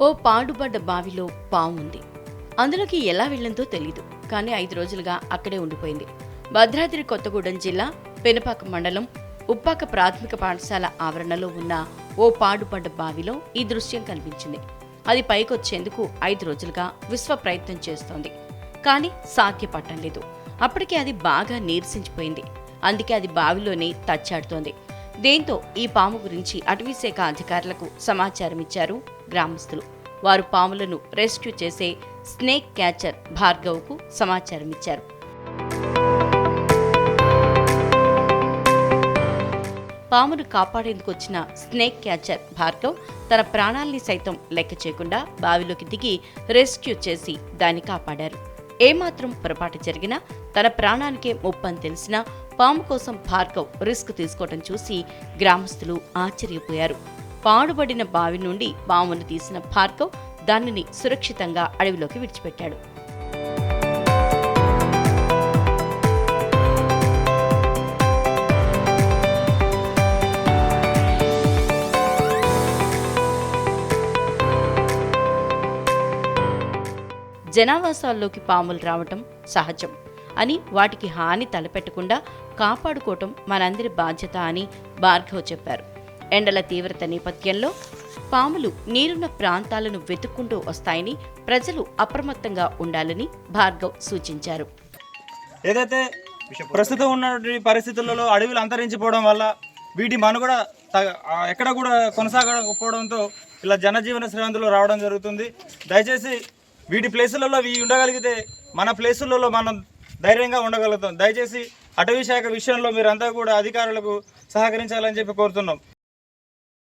ఓ పాడుబడ్డ బావిలో పాము ఉంది. అందులోకి ఎలా వెళ్ళిందో తెలీదు కానీ ఐదు రోజులుగా అక్కడే ఉండిపోయింది. భద్రాద్రి కొత్తగూడెం జిల్లా పెనపాక మండలం ఉప్పాక ప్రాథమిక పాఠశాల ఆవరణలో ఉన్న ఓ పాడుపడ్డ బావిలో ఈ దృశ్యం కనిపించింది. అది పైకొచ్చేందుకు ఐదు రోజులుగా విశ్వ ప్రయత్నం చేస్తోంది కానీ సాధ్యపడటం లేదు. అప్పటికే అది బాగా నీరసించిపోయింది. అందుకే అది బావిలోనే తచ్చాడుతోంది. దీంతో ఈ పాము గురించి అటవీశాఖ అధికారులకు సమాచారం ఇచ్చారు గ్రామస్తులు. వారు పాములను రెస్క్యూ చేసే స్నేక్ క్యాచర్ భార్గవ్కు సమాచారం ఇచ్చారు పామును కాపాడేందుకు వచ్చిన స్నేక్ క్యాచర్ భార్గవ్ తన ప్రాణాల్ని సైతం లెక్క చేయకుండా బావిలోకి దిగి రెస్క్యూ చేసి దాన్ని కాపాడారు. ఏమాత్రం పొరపాటు జరిగినా తన ప్రాణానికే ముప్పని తెలిసినా పాము కోసం భార్గవ్ రిస్క్ తీసుకోవడం చూసి గ్రామస్తులు ఆశ్చర్యపోయారు. పాడుబడిన బావి నుండి పామును తీసిన భార్గవ్ దానిని సురక్షితంగా అడవిలోకి విడిచిపెట్టాడు. జనావాసాల్లోకి పాములు రావటం సహజం అని వాటికి హాని తలపెట్టకుండా కాపాడుకోవటం మనందరి బాధ్యత అని భార్గవ్ చెప్పారు. ఎండల తీవ్రత నేపథ్యంలో పాములు నీరున్న ప్రాంతాలను వెతుక్కుంటూ వస్తాయని ప్రజలు అప్రమత్తంగా ఉండాలని భార్గవ్ సూచించారు. ఏదైతే ప్రస్తుతం ఉన్నటువంటి పరిస్థితులలో అడవులు అంతరించిపోవడం వల్ల వీటి మనుగడ త- ఎక్కడ కూడా కొనసాగకపోవడంతో ఇలా జనజీవన శ్రేవంతులు రావడం జరుగుతుంది. దయచేసి వీటి ప్లేసులలో ఇవి ఉండగలిగితే మన ప్లేసులలో మనం ధైర్యంగా ఉండగలుగుతాం. దయచేసి అటవీ శాఖ విషయంలో మీరంతా కూడా అధికారులకు సహకరించాలని చెప్పి కోరుతున్నాం.